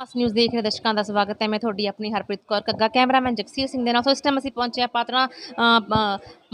Fast news ਦੇਖ ਰਹੇ ਦਰਸ਼ਕਾਂ ਦਾ ਸਵਾਗਤ ਹੈ। ਮੈਂ ਤੁਹਾਡੀ ਆਪਣੀ ਹਰਪ੍ਰੀਤ ਕੌਰ ਕੱਗਾ, ਕੈਮਰਾਮੈਨ ਜਗਸੀਰ ਸਿੰਘ ਦੇ ਨਾਲ। ਸੋ ਇਸ ਟਾਈਮ ਅਸੀਂ ਪਹੁੰਚੇ ਹਾਂ ਪਾਤੜਾ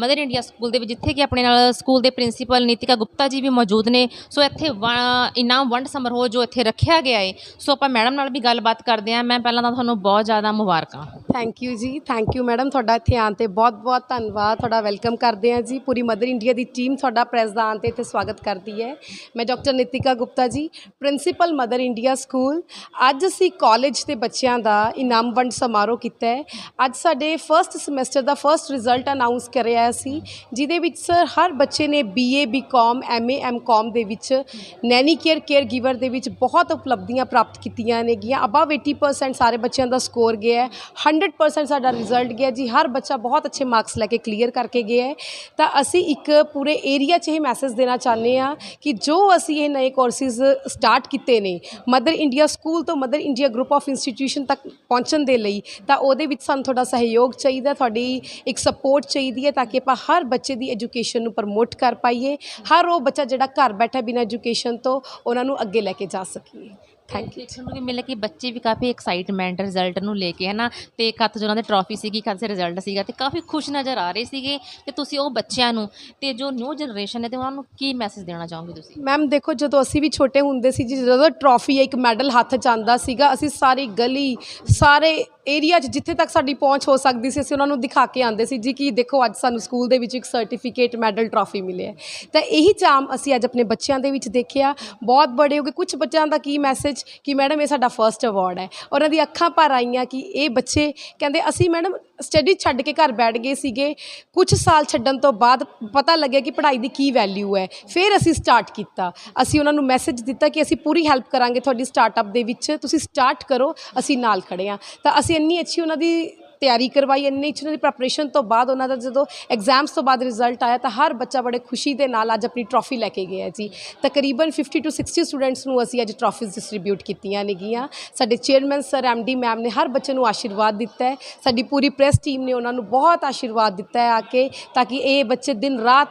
ਮਦਰ ਇੰਡੀਆ ਸਕੂਲ ਦੇ ਵਿੱਚ, ਜਿੱਥੇ ਕਿ ਆਪਣੇ ਨਾਲ ਸਕੂਲ ਦੇ ਪ੍ਰਿੰਸੀਪਲ ਨੀਤਿਕਾ ਗੁਪਤਾ ਜੀ ਵੀ ਮੌਜੂਦ ਨੇ। ਸੋ ਇੱਥੇ ਵਾ- ਇਨਾਮ ਵੰਡ ਸਮਾਰੋਹ ਜੋ ਇੱਥੇ ਰੱਖਿਆ ਗਿਆ ਹੈ ਸੋ ਆਪਾਂ ਮੈਡਮ ਨਾਲ ਵੀ ਗੱਲਬਾਤ ਕਰਦੇ ਹਾਂ। ਮੈਂ ਪਹਿਲਾਂ ਤਾਂ ਤੁਹਾਨੂੰ ਬਹੁਤ ਜ਼ਿਆਦਾ ਮੁਬਾਰਕਾਂ। Thank you ji thank you madam, ਤੁਹਾਡਾ ਇੱਥੇ ਆਉਣ ਤੇ ਬਹੁਤ-ਬਹੁਤ ਧੰਨਵਾਦ। ਤੁਹਾਡਾ ਵੈਲਕਮ ਕਰਦੇ ਹਾਂ ਜੀ। ਪੂਰੀ ਮਦਰ ਇੰਡੀਆ ਦੀ ਟੀਮ ਤੁਹਾਡਾ ਪ੍ਰੈਸ ਦਾ ਆਉਣ ਤੇ ਇੱਥੇ ਸਵਾਗਤ ਕਰਦੀ ਹੈ। ਮੈਂ doctor Nitika Gupta ji principal mother India school ਅੱਜ ਅਸੀਂ ਕਾਲਜ ਦੇ ਬੱਚਿਆਂ ਦਾ ਇਨਾਮ ਵੰਡ ਸਮਾਰੋਹ ਕੀਤਾ ਹੈ। ਅੱਜ ਸਾਡੇ ਫਰਸਟ ਸਮੈਸਟਰ ਦਾ ਫਰਸਟ ਰਿਜ਼ਲਟ ਅਨਾਉਂਸ ਕਰਿਆ ਸੀ, ਜਿਹਦੇ ਵਿੱਚ ਸਰ ਹਰ ਬੱਚੇ ਨੇ ਬੀਏ ਬੀਕਾਮ ਐਮਏ ਐਮਕਾਮ ਦੇ ਵਿੱਚ ਨੈਨੀ ਕੇਅਰ ਕੇਅਰ ਗਿਵਰ ਦੇ ਵਿੱਚ ਬਹੁਤ ਉਪਲਬਧੀਆਂ ਪ੍ਰਾਪਤ ਕੀਤੀਆਂ ਨੇਗੀਆਂ। ਅਬਵ 80% ਸਾਰੇ ਬੱਚਿਆਂ ਦਾ ਸਕੋਰ ਗਿਆ ਹੈ। 100% ਸਾਡਾ ਰਿਜ਼ਲਟ ਗਿਆ ਜੀ, ਹਰ ਬੱਚਾ ਬਹੁਤ ਅੱਛੇ ਮਾਰਕਸ ਲੈ ਕੇ ਕਲੀਅਰ ਕਰਕੇ ਗਿਆ ਹੈ। ਤਾਂ ਅਸੀਂ ਇੱਕ ਪੂਰੇ ਏਰੀਆ 'ਚ ਇਹ ਮੈਸੇਜ ਦੇਣਾ ਚਾਹੁੰਦੇ ਆ ਕਿ ਜੋ ਅਸੀਂ ਇਹ ਨਵੇਂ ਕੋਰਸਿਸ ਸਟਾਰਟ ਕੀਤੇ ਨੇ ਮਦਰ ਇੰਡੀਆ ਸਕੂਲ ਤੋਂ Mother India group of institution ਤੱਕ ਪਹੁੰਚਣ ਦੇ ਲਈ, ਤਾਂ ਉਹਦੇ ਵਿੱਚ ਸਾਨੂੰ ਤੁਹਾਡਾ ਸਹਿਯੋਗ ਚਾਹੀਦਾ, ਤੁਹਾਡੀ ਇੱਕ ਸਪੋਰਟ ਚਾਹੀਦੀ ਹੈ ਤਾਂ ਕਿ ਆਪਾਂ ਹਰ ਬੱਚੇ ਦੀ ਐਜੂਕੇਸ਼ਨ ਨੂੰ ਪ੍ਰਮੋਟ ਕਰ ਪਾਈਏ, ਹਰ ਉਹ ਬੱਚਾ ਜਿਹੜਾ ਘਰ ਬੈਠਾ ਬਿਨਾਂ ਐਜੂਕੇਸ਼ਨ ਤੋਂ, ਉਹਨਾਂ ਨੂੰ ਅੱਗੇ ਲੈ ਕੇ ਜਾ ਸਕੀਏ। ਥੈਂਕ ਯੂ ਦੇਖਣ ਨੂੰ ਵੀ ਮਿਲਿਆ ਕਿ ਬੱਚੇ ਵੀ ਕਾਫੀ ਐਕਸਾਈਟਮੈਂਟ ਰਿਜ਼ਲਟ ਨੂੰ ਲੈ ਕੇ ਹੈ ਨਾ ਤੇ ਇੱਕ ਹੱਥ 'ਚ ਉਹਨਾਂ ਦੇ ਟਰੋਫੀ ਸੀਗੀ ਇੱਕ ਹੱਥ 'ਚ ਰਿਜ਼ਲਟ ਸੀਗਾ ਤੇ ਕਾਫੀ ਖੁਸ਼ ਨਜ਼ਰ ਆ ਰਹੇ ਸੀਗੇ ਤੇ ਤੁਸੀਂ ਉਹ ਬੱਚਿਆਂ ਨੂੰ ਤੇ ਜੋ ਨਿਊ ਜਨਰੇਸ਼ਨ ਹੈ ਤੇ ਉਹਨਾਂ ਨੂੰ ਕੀ ਮੈਸੇਜ ਦੇਣਾ ਚਾਹੋਗੇ ਤੁਸੀਂ ਮੈਮ ਦੇਖੋ ਜਦੋਂ ਅਸੀਂ ਵੀ ਛੋਟੇ ਹੁੰਦੇ ਸੀ ਜੀ ਜਦੋਂ ਟਰੋਫੀ ਇੱਕ ਮੈਡਲ ਹੱਥ 'ਚ ਆਉਂਦਾ ਸੀਗਾ ਅਸੀਂ ਸਾਰੀ ਗਲੀ ਸਾਰੇ ਏਰੀਆ 'ਚ ਜਿੱਥੇ ਤੱਕ ਸਾਡੀ ਪਹੁੰਚ ਹੋ ਸਕਦੀ ਸੀ, ਅਸੀਂ ਉਹਨਾਂ ਨੂੰ ਦਿਖਾ ਕੇ ਆਉਂਦੇ ਸੀ ਜੀ ਕਿ ਦੇਖੋ ਅੱਜ ਸਾਨੂੰ ਸਕੂਲ ਦੇ ਵਿੱਚ ਇੱਕ ਸਰਟੀਫਿਕੇਟ ਮੈਡਲ ਟਰੋਫੀ ਮਿਲਿਆ ਤਾਂ ਇਹੀ ਚਾਮ ਅਸੀਂ ਅੱਜ ਆਪਣੇ ਬੱਚਿਆਂ ਦੇ ਵਿੱਚ ਦੇਖਿਆ। ਬਹੁਤ ਬੜੇ ਹੋ ਗਏ। ਕੁਝ ਬੱਚਿਆਂ ਦਾ ਕੀ ਮੈਸੇਜ ਕਿ ਮੈਡਮ ਇਹ ਸਾਡਾ ਫਰਸਟ ਅਵਾਰਡ ਹੈ। ਉਹਨਾਂ ਦੀ ਅੱਖਾਂ ਭਰ ਆਈਆਂ ਕਿ ਇਹ ਬੱਚੇ ਕਹਿੰਦੇ, ਅਸੀਂ ਮੈਡਮ ਸਟੱਡੀ ਛੱਡ ਕੇ ਘਰ ਬੈਠ ਗਏ ਸੀਗੇ। ਕੁਝ ਸਾਲ ਛੱਡਣ ਤੋਂ ਬਾਅਦ ਪਤਾ ਲੱਗਿਆ ਕਿ ਪੜ੍ਹਾਈ ਦੀ ਕੀ ਵੈਲਿਊ ਹੈ। ਫਿਰ ਅਸੀਂ ਸਟਾਰਟ ਕੀਤਾ। ਅਸੀਂ ਉਹਨਾਂ ਨੂੰ ਮੈਸੇਜ ਦਿੱਤਾ ਕਿ ਅਸੀਂ ਪੂਰੀ ਹੈਲਪ ਕਰਾਂਗੇ ਤੁਹਾਡੀ ਸਟਾਰਟਅਪ ਦੇ ਵਿੱਚ। ਤੁਸੀਂ ਸਟਾਰਟ ਕਰੋ, ਅਸੀਂ ਨਾਲ ਖੜੇ ਹਾਂ। ਤਾਂ ਅਸੀਂ ਇੰਨੀ ਅੱਛੀ ਉਹਨਾਂ ਦੀ ਤਿਆਰੀ ਕਰਵਾਈ, ਇੰਨੀ ਅੱਛੀ ਉਹਨਾਂ ਦੀ ਪ੍ਰੈਪਰੇਸ਼ਨ ਤੋਂ ਬਾਅਦ ਉਹਨਾਂ ਦਾ ਜਦੋਂ ਐਗਜ਼ਾਮਸ ਤੋਂ ਬਾਅਦ ਰਿਜ਼ਲਟ ਆਇਆ ਤਾਂ ਹਰ ਬੱਚਾ ਬੜੇ ਖੁਸ਼ੀ ਦੇ ਨਾਲ ਅੱਜ ਆਪਣੀ ਟਰੋਫੀ ਲੈ ਕੇ ਗਿਆ ਜੀ। ਤਕਰੀਬਨ 50 ਟੂ 60 ਸਟੂਡੈਂਟਸ ਨੂੰ ਅਸੀਂ ਅੱਜ ਟਰੋਫੀਜ਼ ਡਿਸਟ੍ਰੀਬਿਊਟ ਕੀਤੀਆਂ ਨੇਗੀਆਂ। ਸਾਡੇ ਚੇਅਰਮੈਨ ਸਰ ਐਮਡੀ ਮੈਮ ਨੇ ਹਰ ਬੱਚੇ ਨੂੰ ਆਸ਼ੀਰਵਾਦ ਦਿੱਤਾ ਹੈ। ਸਾਡੀ ਪੂਰੀ ਪ੍ਰੈਸ ਟੀਮ ਨੇ ਉਹਨਾਂ ਨੂੰ ਬਹੁਤ ਆਸ਼ੀਰਵਾਦ ਦਿੱਤਾ ਹੈ ਆ ਕੇ, ਤਾਂ ਕਿ ਇਹ ਬੱਚੇ ਦਿਨ ਰਾਤ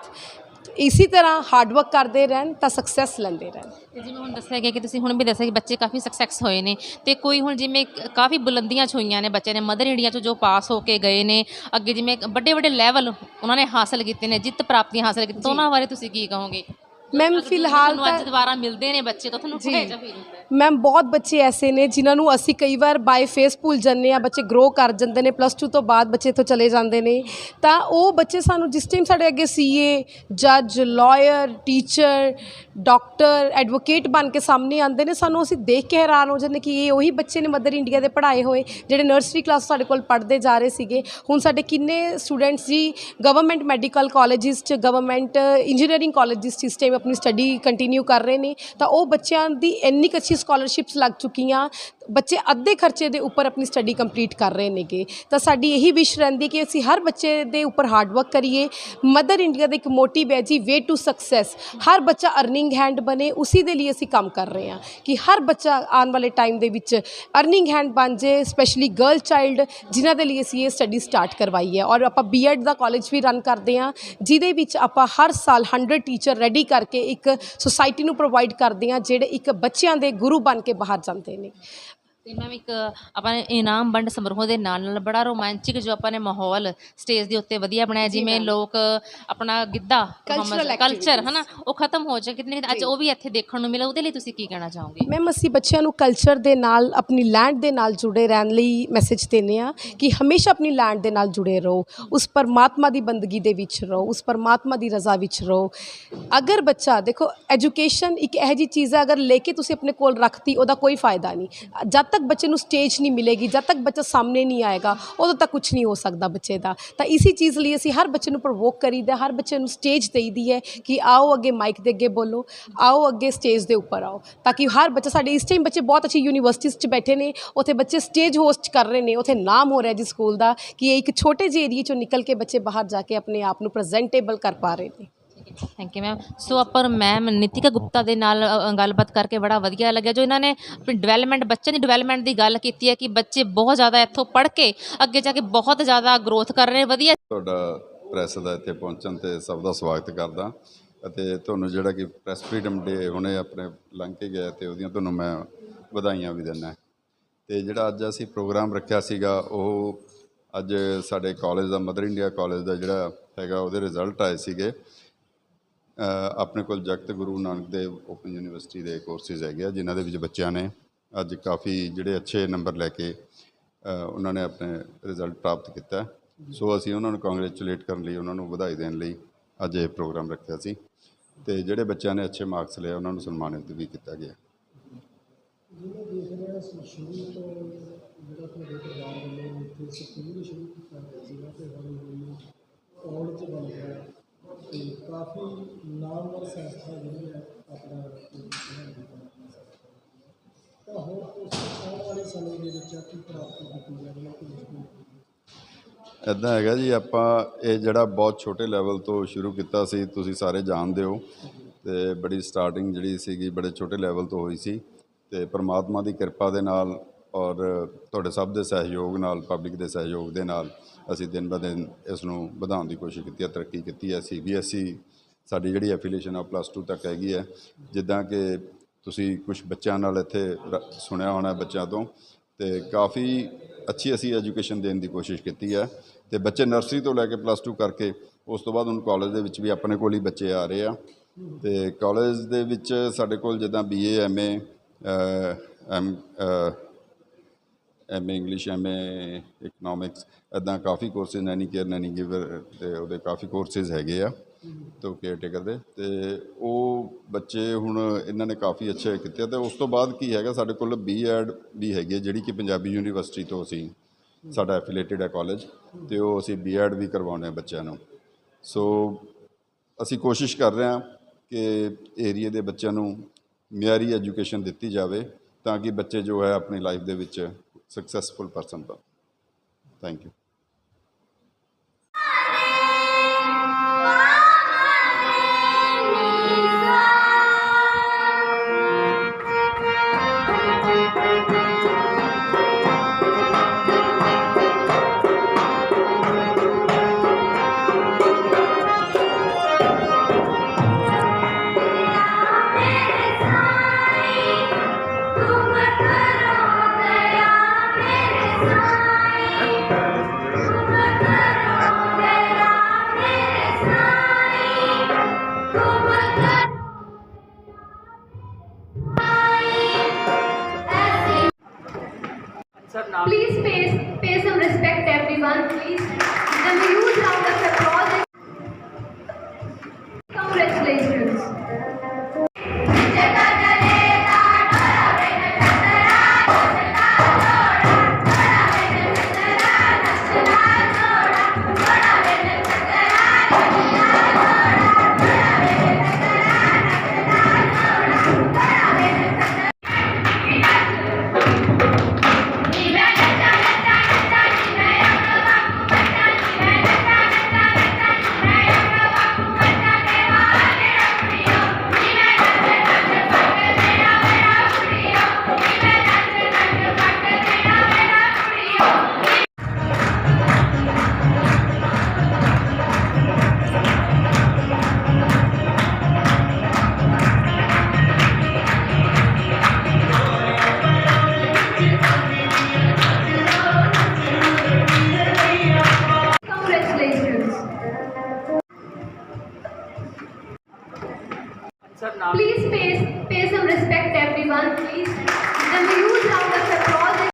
ਇਸੇ ਤਰ੍ਹਾਂ ਹਾਰਡ ਵਰਕ ਕਰਦੇ ਰਹਿਣ ਤਾਂ ਸਕਸੈਸ ਲੈਂਦੇ ਰਹਿਣ। ਤੇ ਜਿਵੇਂ ਹੁਣ ਦੱਸਿਆ ਗਿਆ ਕਿ ਤੁਸੀਂ ਹੁਣ ਵੀ ਦੱਸਿਆ ਕਿ ਬੱਚੇ ਕਾਫੀ ਸਕਸੈਸ ਹੋਏ ਨੇ। ਤੇ ਕੋਈ ਹੁਣ ਜਿਵੇਂ ਕਾਫੀ ਬੁਲੰਦੀਆਂ ਛੋਈਆਂ ਨੇ ਬੱਚੇ ਨੇ ਮਦਰ ਇੰਡੀਆ ਚੋਂ ਜੋ ਪਾਸ ਹੋ ਕੇ ਗਏ ਨੇ ਅੱਗੇ ਜਿਵੇਂ ਵੱਡੇ ਵੱਡੇ ਲੈਵਲ ਉਹਨਾਂ ਨੇ ਹਾਸਲ ਕੀਤੇ ਨੇ ਜਿੱਤ ਪ੍ਰਾਪਤੀਆਂ ਹਾਸਲ ਕੀਤੀਆਂ। ਉਹਨਾਂ ਬਾਰੇ ਤੁਸੀਂ ਕੀ ਕਹੋਗੇ? ਮੈਮ ਫਿਲਹਾਲ ਤਾਂ ਅੱਜ ਦੁਬਾਰਾ ਮਿਲਦੇ ਨੇ ਬੱਚੇ ਤਾਂ ਤੁਹਾਨੂੰ। ਕਿਹੋ ਜਿਹਾ ਫੀਲ ਮੈਮ ਬਹੁਤ ਬੱਚੇ ਐਸੇ ਨੇ ਜਿਨ੍ਹਾਂ ਨੂੰ ਅਸੀਂ ਕਈ ਵਾਰ ਬਾਈ ਫੇਸ ਭੁੱਲ ਜਾਂਦੇ ਆ ਬੱਚੇ ਗਰੋ ਕਰ ਜਾਂਦੇ ਨੇ ਪਲੱਸ 2 ਤੋਂ ਬਾਅਦ ਬੱਚੇ ਇੱਥੋਂ ਚਲੇ ਜਾਂਦੇ ਨੇ। ਤਾਂ ਉਹ ਬੱਚੇ ਸਾਨੂੰ ਜਿਸ ਟਾਈਮ ਸਾਡੇ ਅੱਗੇ ਸੀਏ ਜੱਜ ਲਾਇਰ ਟੀਚਰ ਡਾਕਟਰ ਐਡਵੋਕੇਟ ਬਣ ਕੇ ਸਾਹਮਣੇ ਆਉਂਦੇ ਨੇ, ਸਾਨੂੰ ਅਸੀਂ ਦੇਖ ਕੇ ਹੈਰਾਨ ਹੋ ਜਾਂਦੇ ਕਿ ਇਹ ਉਹੀ ਬੱਚੇ ਨੇ ਮਦਰ ਇੰਡੀਆ ਦੇ ਪੜ੍ਹਾਏ ਹੋਏ, ਜਿਹੜੇ ਨਰਸਰੀ ਕਲਾਸ ਸਾਡੇ ਕੋਲ ਪੜ੍ਹਦੇ ਜਾ ਰਹੇ ਸੀਗੇ। ਹੁਣ ਸਾਡੇ ਕਿੰਨੇ ਸਟੂਡੈਂਟਸ ਜੀ ਗਵਰਨਮੈਂਟ ਮੈਡੀਕਲ ਕਾਲਜਿਸ ਚ ਗਵਰਨਮੈਂਟ ਇੰਜੀਨੀਅਰਿੰਗ ਕਾਲਜਿਸ 'ਚ ਇਸ ਟਾਈਮ ਆਪਣੀ ਸਟੱਡੀ ਕੰਟੀਨਿਊ ਕਰ ਰਹੇ ਨੇ। ਤਾਂ ਉਹ ਬੱਚਿਆਂ ਦੀ ਇੰਨੀ ਕੁ ਅੱਛੀ ਸਕਾਲਰਸ਼ਿਪਸ ਲੱਗ ਚੁੱਕੀਆਂ ਬੱਚੇ ਅੱਧੇ ਖਰਚੇ ਦੇ ਉੱਪਰ ਆਪਣੀ ਸਟੱਡੀ ਕੰਪਲੀਟ ਕਰ ਰਹੇ ਨੇਗੇ। ਤਾਂ ਸਾਡੀ ਇਹੀ ਵਿਸ਼ ਰਹਿੰਦੀ ਕਿ ਅਸੀਂ ਹਰ ਬੱਚੇ ਦੇ ਉੱਪਰ ਹਾਰਡ ਵਰਕ ਕਰੀਏ। ਮਦਰ ਇੰਡੀਆ ਦਾ ਇੱਕ ਮੋਟਿਵ ਹੈ ਜੀ ਵੇ ਟੂ ਸਕਸੈਸ ਹਰ ਬੱਚਾ ਅਰਨਿੰਗ ਹੈਂਡ ਬਣੇ, ਉਸੇ ਦੇ ਲਈ ਅਸੀਂ ਕੰਮ ਕਰ ਰਹੇ ਹਾਂ ਕਿ ਹਰ ਬੱਚਾ ਆਉਣ ਵਾਲੇ ਟਾਈਮ ਦੇ ਵਿੱਚ ਅਰਨਿੰਗ ਹੈਂਡ ਬਣ ਜੇ ਸਪੈਸ਼ਲੀ ਗਰਲ ਚਾਈਲਡ ਜਿਨ੍ਹਾਂ ਦੇ ਲਈ ਅਸੀਂ ਇਹ ਸਟੱਡੀ ਸਟਾਰਟ ਕਰਵਾਈ ਹੈ। ਔਰ ਆਪਾਂ ਬੀਐਡ ਦਾ ਕਾਲਜ ਵੀ ਰਨ ਕਰਦੇ ਹਾਂ, ਜਿਹਦੇ ਵਿੱਚ ਆਪਾਂ ਹਰ ਸਾਲ 100 ਟੀਚਰ ਰੈਡੀ ਕਰਕੇ ਇੱਕ ਸੁਸਾਇਟੀ ਨੂੰ ਪ੍ਰੋਵਾਈਡ ਕਰਦੇ ਹਾਂ, ਜਿਹੜੇ ਇੱਕ ਬੱਚਿਆਂ ਦੇ ਗੁਰੂ ਬਣ ਕੇ ਬਾਹਰ ਜਾਂਦੇ ਨੇ। ਤੇ ਮੈਮ ਇੱਕ ਆਪਾਂ ਨੇ ਇਨਾਮ ਵੰਡ ਸਮਾਰੋਹ ਦੇ ਨਾਲ ਨਾਲ ਬੜਾ ਰੋਮਾਂਚਿਕ ਜੋ ਆਪਾਂ ਨੇ ਮਾਹੌਲ ਸਟੇਜ ਦੇ ਉੱਤੇ ਵਧੀਆ ਬਣਾਇਆ ਜਿਵੇਂ ਲੋਕ ਆਪਣਾ ਗਿੱਧਾ ਕਲਚਰ activities। ਹਨਾ ਉਹ ਖਤਮ ਹੋ ਚੁੱਕੇ ਕਿਤੇ ਅੱਜ ਉਹ ਵੀ ਇੱਥੇ ਦੇਖਣ ਨੂੰ ਮਿਲਿਆ ਉਹਦੇ ਲਈ ਤੁਸੀਂ ਕੀ ਕਹਿਣਾ ਚਾਹੋਗੇ? ਮੈਮ ਅਸੀਂ ਬੱਚਿਆਂ ਨੂੰ ਕਲਚਰ ਦੇ ਨਾਲ ਆਪਣੀ ਲੈਂਡ ਦੇ ਨਾਲ ਜੁੜੇ ਰਹਿਣ ਲਈ ਮੈਸੇਜ ਦਿੰਦੇ ਆ ਕਿ ਹਮੇਸ਼ਾ ਆਪਣੀ ਲੈਂਡ ਦੇ ਨਾਲ ਜੁੜੇ ਰਹੋ ਉਸ ਪਰਮਾਤਮਾ ਦੀ ਬੰਦਗੀ ਦੇ ਵਿੱਚ ਰਹੋ ਉਸ ਪਰਮਾਤਮਾ ਦੀ ਰਜ਼ਾ ਵਿੱਚ ਰਹੋ। ਅਗਰ ਬੱਚਾ ਦੇਖੋ ਐਜੂਕੇਸ਼ਨ ਇੱਕ ਇਹੋ ਜਿਹੀ ਚੀਜ਼ ਹੈ ਅਗਰ ਲੈ ਕੇ ਤੁਸੀਂ ਆਪਣੇ ਕੋਲ ਰੱਖਤੀ ਉਹਦਾ ਕੋਈ ਫਾਇਦਾ ਨਹੀਂ। ਜਦ ਤੱਕ ਬੱਚੇ ਨੂੰ ਸਟੇਜ ਨਹੀਂ ਮਿਲੇਗੀ, ਜਦ ਤੱਕ ਬੱਚਾ ਸਾਹਮਣੇ ਨਹੀਂ ਆਏਗਾ, ਉਦੋਂ ਤੱਕ ਕੁਝ ਨਹੀਂ ਹੋ ਸਕਦਾ ਬੱਚੇ ਦਾ। ਤਾਂ ਇਸੇ ਚੀਜ਼ ਲਈ ਅਸੀਂ ਹਰ ਬੱਚੇ ਨੂੰ ਪ੍ਰਵੋਕ ਕਰੀਦਾ ਹਰ ਬੱਚੇ ਨੂੰ ਸਟੇਜ ਦੇਈਦੀ ਹੈ ਕਿ ਆਓ ਅੱਗੇ ਮਾਈਕ ਦੇ ਅੱਗੇ ਬੋਲੋ, ਆਓ ਅੱਗੇ ਸਟੇਜ ਦੇ ਉੱਪਰ ਆਓ, ਤਾਂ ਕਿ ਹਰ ਬੱਚਾ ਸਾਡੇ ਇਸ ਟਾਈਮ ਬੱਚੇ ਬਹੁਤ ਅੱਛੀ ਯੂਨੀਵਰਸਿਟੀਜ਼ 'ਚ ਬੈਠੇ ਨੇ, ਉੱਥੇ ਬੱਚੇ ਸਟੇਜ ਹੋਸਟ ਕਰ ਰਹੇ ਨੇ, ਉੱਥੇ ਨਾਮ ਹੋ ਰਿਹਾ ਜੀ ਸਕੂਲ ਦਾ ਕਿ ਇਹ ਇੱਕ ਛੋਟੇ ਜਿਹੇ ਏਰੀਏ 'ਚੋਂ ਨਿਕਲ ਕੇ ਬੱਚੇ ਬਾਹਰ ਜਾ ਕੇ ਆਪਣੇ ਆਪ ਨੂੰ ਪ੍ਰੈਜ਼ੈਂਟੇਬਲ ਕਰ ਪਾ ਰਹੇ ਨੇ। ਥੈਂਕ ਯੂ ਮੈਮ ਸੋ ਆਪਾਂ ਮੈਮ ਨਿਤਿਕਾ ਗੁਪਤਾ ਦੇ ਨਾਲ ਅ, ਗੱਲਬਾਤ ਕਰਕੇ ਬੜਾ ਵਧੀਆ ਲੱਗਿਆ ਜੋ ਇਹਨਾਂ ਨੇ ਆਪਣੀ ਡਿਵੈਲਪਮੈਂਟ ਬੱਚਿਆਂ ਦੀ ਡਿਵੈਲਪਮੈਂਟ ਦੀ ਗੱਲ ਕੀਤੀ ਹੈ ਕਿ ਬੱਚੇ ਬਹੁਤ ਜ਼ਿਆਦਾ ਇੱਥੋਂ ਪੜ੍ਹ ਕੇ ਅੱਗੇ ਜਾ ਕੇ ਬਹੁਤ ਜ਼ਿਆਦਾ ਗਰੋਥ ਕਰ ਰਹੇ ਨੇ ਵਧੀਆ ਤੁਹਾਡਾ ਪ੍ਰੈਸ ਦਾ ਇੱਥੇ ਪਹੁੰਚਣ ਤੇ ਸਭ ਦਾ ਸਵਾਗਤ ਕਰਦਾ। ਅਤੇ ਤੁਹਾਨੂੰ ਜਿਹੜਾ ਕਿ ਪ੍ਰੈਸ ਫਰੀडम ਡੇ ਹੁਣੇ ਆਪਣੇ ਲੰਘ ਕੇ ਗਿਆ ਤੇ ਉਹਦੀਆਂ ਤੁਹਾਨੂੰ ਮੈਂ ਵਧਾਈਆਂ ਵੀ ਦਿੰਦਾ। ਤੇ ਜਿਹੜਾ ਅੱਜ ਅਸੀਂ ਪ੍ਰੋਗਰਾਮ ਰੱਖਿਆ ਸੀਗਾ ਉਹ ਅੱਜ ਸਾਡੇ ਕਾਲਜ ਦਾ ਮਦਰ ਇੰਡੀਆ ਕਾਲਜ ਦਾ ਜਿਹੜਾ ਹੈਗਾ ਉਹਦੇ ਰਿਜ਼ਲਟ ਆਏ ਸੀਗੇ। ਆਪਣੇ ਕੋਲ ਜਗਤ ਗੁਰੂ ਨਾਨਕ ਦੇਵ ਓਪਨ ਯੂਨੀਵਰਸਿਟੀ ਦੇ ਕੋਰਸਿਸ ਹੈਗੇ ਆ ਜਿਨ੍ਹਾਂ ਦੇ ਵਿੱਚ ਬੱਚਿਆਂ ਨੇ ਅੱਜ ਕਾਫੀ ਜਿਹੜੇ ਅੱਛੇ ਨੰਬਰ ਲੈ ਕੇ ਉਹਨਾਂ ਨੇ ਆਪਣੇ ਰਿਜ਼ਲਟ ਪ੍ਰਾਪਤ ਕੀਤਾ। ਸੋ ਅਸੀਂ ਉਹਨਾਂ ਨੂੰ ਕੰਗ੍ਰੈਚੁਲੇਟ ਕਰਨ ਲਈ ਉਹਨਾਂ ਨੂੰ ਵਧਾਈ ਦੇਣ ਲਈ ਅੱਜ ਇਹ ਪ੍ਰੋਗਰਾਮ ਰੱਖਿਆ ਸੀ। ਤੇ ਜਿਹੜੇ ਬੱਚਿਆਂ ਨੇ ਅੱਛੇ ਮਾਰਕਸ ਲਏ ਉਹਨਾਂ ਨੂੰ ਸਨਮਾਨਿਤ ਵੀ ਕੀਤਾ ਗਿਆ। ਜਿਵੇਂ ਦੇਖ ਰਹੇ ਅਸੀਂ ਸ਼ੁਰੂ ਤੋਂ ਜਿਹੜਾ ਤੁਹਾਡੇ ਪਰਿਵਾਰ ਵੱਲੋਂ ਇੱਥੇ ਸਕੂਲ ਸ਼ੁਰੂ ਕੀਤਾ ਗਿਆ ਸੀਗਾ ਤੇ ਹੌਲੀ ਹੌਲੀ ਕਾਲਜ ਬਣ ਗਿਆ। ਤੇ ਕਾਫੀ ਨਾਮਵਰ ਸੰਸਥਾ ਜਿਹੜੀ ਹੈ, ਆਪਣਾ ਤਾਂ ਹੁਣ ਉਸ ਆਉਣ ਵਾਲੇ ਸਮੇਂ ਦੇ ਵਿੱਚ ਕੀ ਪ੍ਰਾਪਤੀ ਕੀਤੀ ਜਾਵੇ ਕਿ ਇਦਾਂ ਹੈਗਾ ਜੀ, ਆਪਾਂ ਇਹ ਜਿਹੜਾ ਬਹੁਤ ਛੋਟੇ ਲੈਵਲ ਤੋਂ ਸ਼ੁਰੂ ਕੀਤਾ ਸੀ, ਤੁਸੀਂ ਸਾਰੇ ਜਾਣਦੇ ਹੋ। ਤੇ ਬੜੀ ਸਟਾਰਟਿੰਗ ਜਿਹੜੀ ਸੀਗੀ, ਬੜੇ ਛੋਟੇ ਲੈਵਲ ਤੋਂ ਹੋਈ ਸੀ। ਤੇ ਪ੍ਰਮਾਤਮਾ ਦੀ ਕਿਰਪਾ ਦੇ ਨਾਲ ਔਰ ਤੁਹਾਡੇ ਸਭ ਦੇ ਸਹਿਯੋਗ ਨਾਲ ਪਬਲਿਕ ਦੇ ਸਹਿਯੋਗ ਦੇ ਨਾਲ ਅਸੀਂ ਦਿਨ ਬ ਦਿਨ ਇਸ ਨੂੰ ਵਧਾਉਣ ਦੀ ਕੋਸ਼ਿਸ਼ ਕੀਤੀ ਹੈ, ਤਰੱਕੀ ਕੀਤੀ ਹੈ। ਸੀਬੀਐਸਈ ਸਾਡੀ ਜਿਹੜੀ ਐਫੀਲੀਏਸ਼ਨ ਆ ਪਲੱਸ 2 ਤੱਕ ਹੈਗੀ ਹੈ। ਜਿੱਦਾਂ ਕਿ ਤੁਸੀਂ ਕੁਝ ਬੱਚਿਆਂ ਨਾਲ ਇੱਥੇ ਰ- ਸੁਣਿਆ ਹੋਣਾ ਬੱਚਿਆਂ ਤੋਂ ਤੇ ਕਾਫੀ ਅੱਛੀ ਅਸੀਂ ਐਜੂਕੇਸ਼ਨ ਦੇਣ ਦੀ ਕੋਸ਼ਿਸ਼ ਕੀਤੀ ਹੈ ਤੇ ਬੱਚੇ ਨਰਸਰੀ ਤੋਂ ਲੈ ਕੇ ਪਲੱਸ 2 ਕਰਕੇ ਉਸ ਤੋਂ ਬਾਅਦ ਹੁਣ ਕਾਲਜ ਦੇ ਵਿੱਚ ਵੀ ਆਪਣੇ ਕੋਲ ਹੀ ਬੱਚੇ ਆ ਰਹੇ ਆ। ਤੇ ਕਾਲਜ ਦੇ ਵਿੱਚ ਸਾਡੇ ਕੋਲ ਜਿੱਦਾਂ BA MA M MA English MA economics ਇਦਾਂ ਕਾਫੀ courses nanny care, nanny giver ਤੇ ਉਹਦੇ ਕਾਫੀ ਕੋਰਸਿਸ ਹੈਗੇ ਆ ਤੋਂ ਕੇਅਰਟੇਕਰ ਦੇ ਤੇ ਉਹ ਬੱਚੇ ਹੁਣ ਇਹਨਾਂ ਨੇ ਕਾਫੀ ਅੱਛੇ ਕੀਤੇ ਆ ਤੇ ਉਸ ਤੋਂ ਬਾਅਦ ਕੀ ਹੈਗਾ, ਸਾਡੇ ਕੋਲ ਬੀਐਡ ਵੀ ਹੈਗੀ ਹੈ ਜਿਹੜੀ ਕਿ ਪੰਜਾਬੀ ਯੂਨੀਵਰਸਿਟੀ ਤੋਂ ਅਸੀਂ ਸਾਡਾ ਐਫੀਲੇਟਡ ਹੈ ਕਾਲਜ ਤੇ ਉਹ ਅਸੀਂ ਬੀਐਡ ਵੀ ਕਰਵਾਉਂਦੇ ਆ ਬੱਚਿਆਂ ਨੂੰ। ਸੋ ਅਸੀਂ ਕੋਸ਼ਿਸ਼ ਕਰ ਰਹੇ ਹਾਂ ਕਿ ਏਰੀਏ ਦੇ ਬੱਚਿਆਂ ਨੂੰ ਮਿਆਰੀ ਐਜੂਕੇਸ਼ਨ ਦਿੱਤੀ ਜਾਵੇ ਤਾਂ ਕਿ ਬੱਚੇ ਜੋ ਹੈ ਆਪਣੀ ਲਾਈਫ ਦੇ ਵਿੱਚ ਸਕਸੈਸਫੁਲ ਪਰਸਨ ਬਣ ਥੈਂਕ